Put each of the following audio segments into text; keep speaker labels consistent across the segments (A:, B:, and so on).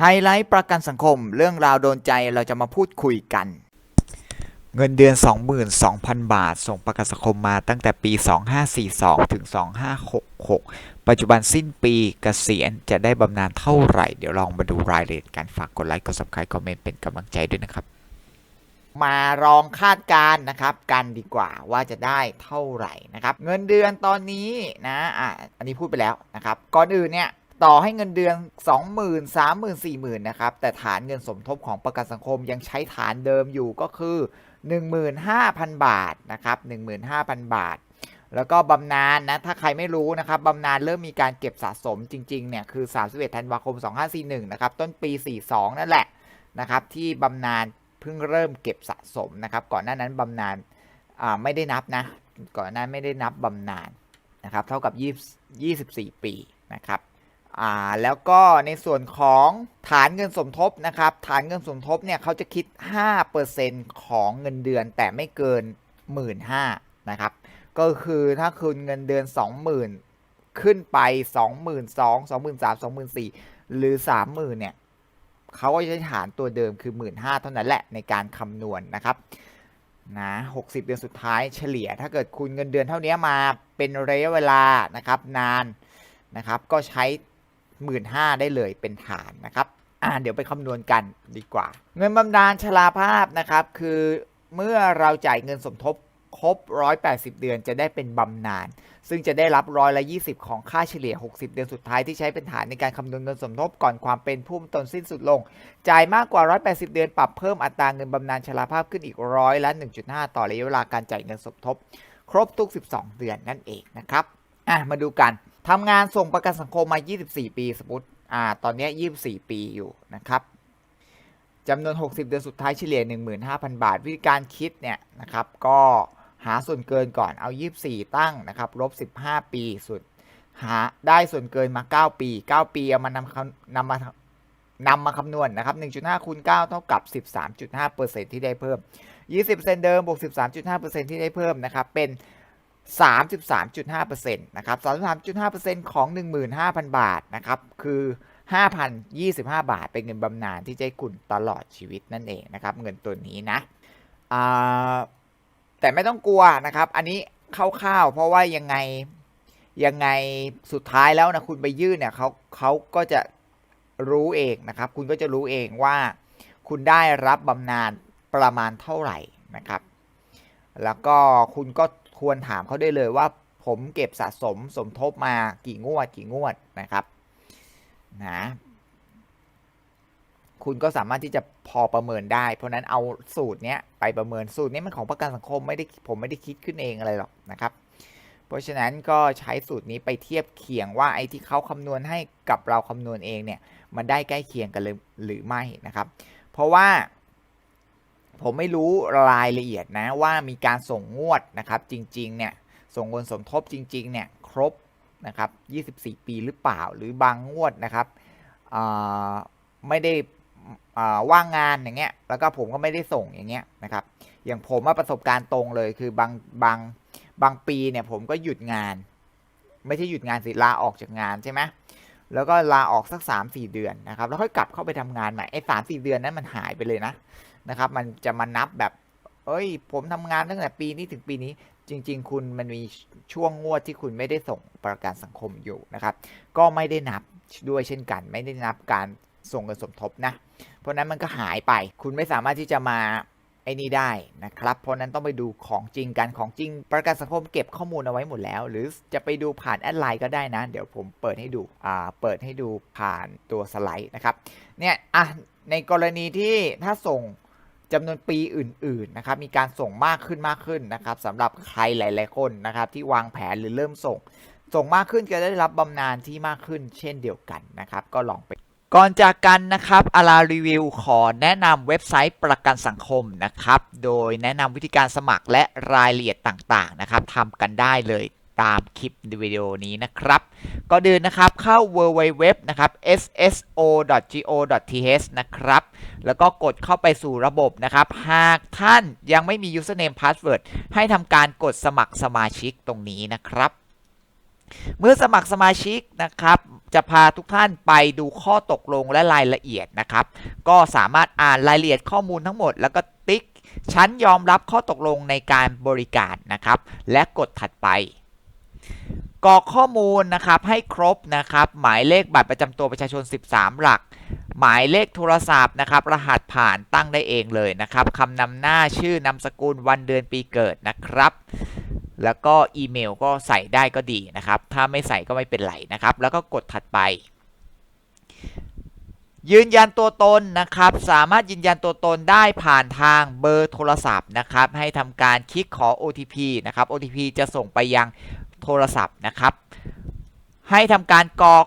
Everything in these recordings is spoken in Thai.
A: ไฮไลท์ประกันสังคม เรื่องราวโดนใจเราจะมาพูดคุยกัน เงินเดือน 22,000 บาท ส่งประกันสังคมมาตั้งแต่ปี 2542 ถึง 2566 ปัจจุบันสิ้นปีเกษียณจะได้บำนาญเท่าไหร่ เดี๋ยวลองมาดูรายละเอียดกันฝากกดไลค์กด subscribe คอมเมนต์เป็นกำลังใจด้วยนะครับ มาลองคาดการณ์นะครับ กันดีกว่าว่าจะได้เท่าไหร่นะครับ เงินเดือนตอนนี้นะอะอันนี้พูดไปแล้วนะครับ ก่อนอื่นเนี่ย ต่อให้เงินเดือน 20,000 30,000 40,000นะครับแต่ฐานเงินสมทบของประกันสังคมยังใช้ฐานเดิมอยู่ก็คือ 15,000 บาทนะครับ15,000 บาท แล้วก็บำนาญนะถ้าใครไม่รู้นะครับบำนาญเริ่มมีการเก็บสะสมจริงๆเนี่ยคือ 31 ธันวาคม 2541 นะครับต้นปี 42 นั่นแหละนะครับที่บำนาญเพิ่งเริ่มเก็บสะสมนะครับก่อนหน้านั้นบำนาญไม่ได้นับนะก่อนหน้านไม่ได้นับบำนาญนะครับเท่ากับ 20 24 ปีนะครับ อ่าแล้วก็ในส่วนของฐานเงินสมทบนะครับ ฐานเงินสมทบเนี่ยเขาจะคิด 5%ของเงินเดือนแต่ไม่เกิน 15,000นะครับ ก็คือถ้าคุณเงินเดือน 20,000 ขึ้นไป 22,000 23,000 24,000 หรือ 30,000 เนี่ยเขาก็จะใช้ฐานตัวเดิมคือ 15,000เท่านั้นแหละในการคำนวณนะครับนะ60 เดือนสุดท้ายเฉลี่ย ถ้าเกิดคุณเงินเดือนเท่านี้มาเป็นระยะเวลานะครับนานนะครับก็ใช้ 15,000 ได้เลยเป็นฐานนะครับอ่าเดี๋ยวไปคำนวณกันดีกว่า เงินบำนาญชราภาพนะครับ คือเมื่อเราจ่ายเงินสมทบครบ 180 เดือนจะได้เป็นบำนาญ ซึ่งจะได้รับร้อยละ 20 ของค่าเฉลี่ย 60 เดือนสุดท้ายที่ใช้เป็นฐานในการคำนวณเงินสมทบก่อนความเป็นผู้ตนสิ้นสุดลง จ่ายมากกว่า 180 เดือนปรับเพิ่มอัตราเงินบำนาญชราภาพขึ้นอีกร้อยละ 1.5 ต่อระยะเวลาการจ่ายเงินสมทบ ครบทุก 12 เดือนนั่นเองนะครับ อะ มาดูกัน ทำงานส่งประกันสังคมมา 24 ปีสมมติอ่า ตอนนี้24 ปีอยู่นะครับจำนวน 60 เดือนสุดท้ายเฉลี่ย 15,000 บาท วิธีการคิดเนี่ยนะครับ ก็หาส่วนเกินก่อนเอา 24 ตั้งนะครับลบ 15 ปีสุดหาได้ส่วนเกินมา 9 ปี 9 ปีเอามานำคำนำมานำมาคำนวณนะครับ 1.5คูณ9เท่ากับ 13.5%ที่ได้เพิ่ม 20%เดิมบวก 13.5%ที่ได้เพิ่มนะครับ เป็น 33.5%นะครับ 33.5%ของ 15,000 บาทนะครับ คือ 5,025 บาท เป็นเงินบำนาญที่จะให้คุณตลอดชีวิตนั่นเองนะครับ เงินตัวนี้นะแต่ไม่ต้องกลัวนะครับ อันนี้คร่าวๆ เพราะว่ายังไงยังไงสุดท้ายแล้วนะคุณไปยื่นเนี่ยเขาเขาก็จะรู้เองนะครับ คุณก็จะรู้เองว่า คุณได้รับบำนาญประมาณเท่าไหร่นะครับ แล้วก็คุณก็ ควรถามเขาได้เลยว่าผมเก็บสะสมสมทบมากี่งวดกี่งวดนะครับนะคุณก็สามารถที่จะพอประเมินได้ เพราะนั้นเอาสูตรเนี้ยไปประเมินสูตรนี้มันของประกันสังคมไม่ได้ผมไม่ได้คิดขึ้นเองอะไรหรอกนะครับ เพราะฉะนั้นก็ใช้สูตรนี้ไปเทียบเคียงว่าไอ้ที่เขาคำนวณให้กับเราคำนวณเองเนี่ยมันได้ใกล้เคียงกันหรือไม่นะครับ เพราะว่า ผมไม่รู้รายละเอียดนะว่ามีการส่งงวดนะครับจริงๆเนี่ยส่งเงินสมทบจริงๆเนี่ยครบนะครับ24 ปีหรือเปล่าหรือบางงวดนะครับไม่ได้ว่างงานอย่างเงี้ยแล้วก็ผมก็ไม่ได้ส่งอย่างเงี้ยนะครับอย่างผมมาประสบการณ์ตรงเลยคือบางบางบางปีเนี่ยผมก็หยุดงาน ไม่ใช่หยุดงานสิลาออกจากงานใช่ไหมแล้วก็ลาออกสัก3 4 เดือนนะครับแล้วค่อยกลับเข้าไปทำงานใหม่ไอ้สามสี่เดือนนั้นมันหายไปเลยนะ นะครับ มันจะมานับแบบ เอ้ย ผมทำงานตั้งแต่ปีนี้ถึงปีนี้ จริง ๆ คุณมันมีช่วงงวดที่คุณไม่ได้ส่งประกันสังคมอยู่นะครับ ก็ไม่ได้นับด้วยเช่นกัน ไม่ได้นับการส่งเงินสมทบนะ เพราะนั้นมันก็หายไป คุณไม่สามารถที่จะมาไอ้นี่ได้นะครับ เพราะนั้นต้องไปดูของจริงกันของจริง ประกันสังคมเก็บข้อมูลเอาไว้หมดแล้ว หรือจะไปดูผ่านแอดไลน์ก็ได้นะ เดี๋ยวผมเปิดให้ดู อ่า เปิดให้ดูผ่านตัวสไลด์นะครับ เนี่ย อะ ในกรณีที่ถ้าส่ง จำนวนปีอื่นๆนะครับมีการส่งมากขึ้นมากขึ้นนะครับสำหรับใครหลาย ๆ คนนะครับที่วางแผนหรือเริ่มส่ง ส่งมากขึ้นจะได้รับบำนาญที่มากขึ้น เช่นเดียวกันนะครับ ก็ลองไปก่อนจากกันนะครับอารารีวิวขอแนะนำเว็บไซต์ประกันสังคมนะครับ โดยแนะนำวิธีการสมัครและรายละเอียดต่างๆนะครับทำกันได้เลยตามคลิปวิดีโอนี้นะครับก็เดินนะครับเข้า www นะครับ sso.go.th นะครับ แล้วก็กดเข้าไปสู่ระบบนะครับ หากท่านยังไม่มี username password ให้ทำการกดสมัครสมาชิกตรงนี้นะครับเมื่อสมัครสมาชิกนะครับ จะพาทุกท่านไปดูข้อตกลงและรายละเอียดนะครับ ก็สามารถอ่านรายละเอียดข้อมูลทั้งหมด แล้วก็ติ๊กฉันยอมรับข้อตกลงในการบริการนะครับ และกดถัดไปกรอกข้อมูลนะครับให้ครบนะครับ หมายเลขบัตรประจำตัวประชาชน 13 หลัก หมายเลขโทรศัพท์นะครับ รหัสผ่านตั้งได้เองเลยนะครับคำนำหน้าชื่อนามสกุลวันเดือนปีเกิดนะครับ แล้วก็อีเมลก็ใส่ได้ก็ดีนะครับ ถ้าไม่ใส่ก็ไม่เป็นไรนะครับ แล้วก็กดถัดไปยืนยันตัวตนนะครับ สามารถยืนยันตัวตนได้ผ่านทางเบอร์โทรศัพท์นะครับ ให้ทำการคลิกขอ OTP นะครับ OTP จะส่งไปยังโทรศัพท์นะครับ ให้ทำการกรอก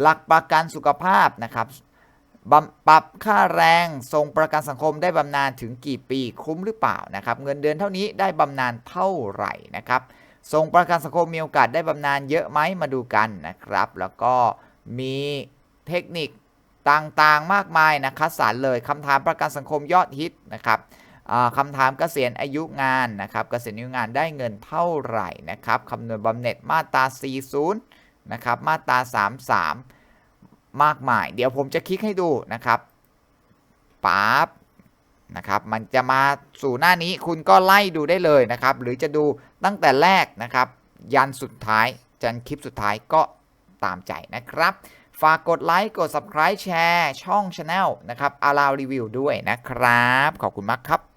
A: หลักประกันสุขภาพนะครับบปรับค่าแรงทรงประกันสังคมได้บำนาญถึงกี่ปีคุ้มหรือเปล่านะครับ เงินเดือนเท่านี้ได้บำนาญเท่าไหร่นะครับทรงประกันสังคมมีโอกาสได้บำนาญเยอะไหมมาดูกันนะครับ แล้วก็มีเทคนิคต่างๆมากมายนะคัดสรรเลยคำถามประกันสังคมยอดฮิตนะครับคำถามเกษียณอายุงานนะครับเกษียณอายุงานได้เงินเท่าไหร่นะครับคำนวณบำเหน็จมาตรา 40 นะครับ มาตรา 33 มากมาย เดี๋ยวผมจะคลิกให้ดูนะครับปั๊บนะครับ มันจะมาสู่หน้านี้คุณก็ไล่ดูได้เลยนะครับ หรือจะดูตั้งแต่แรกนะครับ ยันสุดท้ายจนคลิปสุดท้ายก็ตามใจนะครับ ฝากกดไลค์ กด subscribe แชร์ ช่อง Channel นะครับอารารีวิวด้วยนะครับ ขอบคุณมากครับ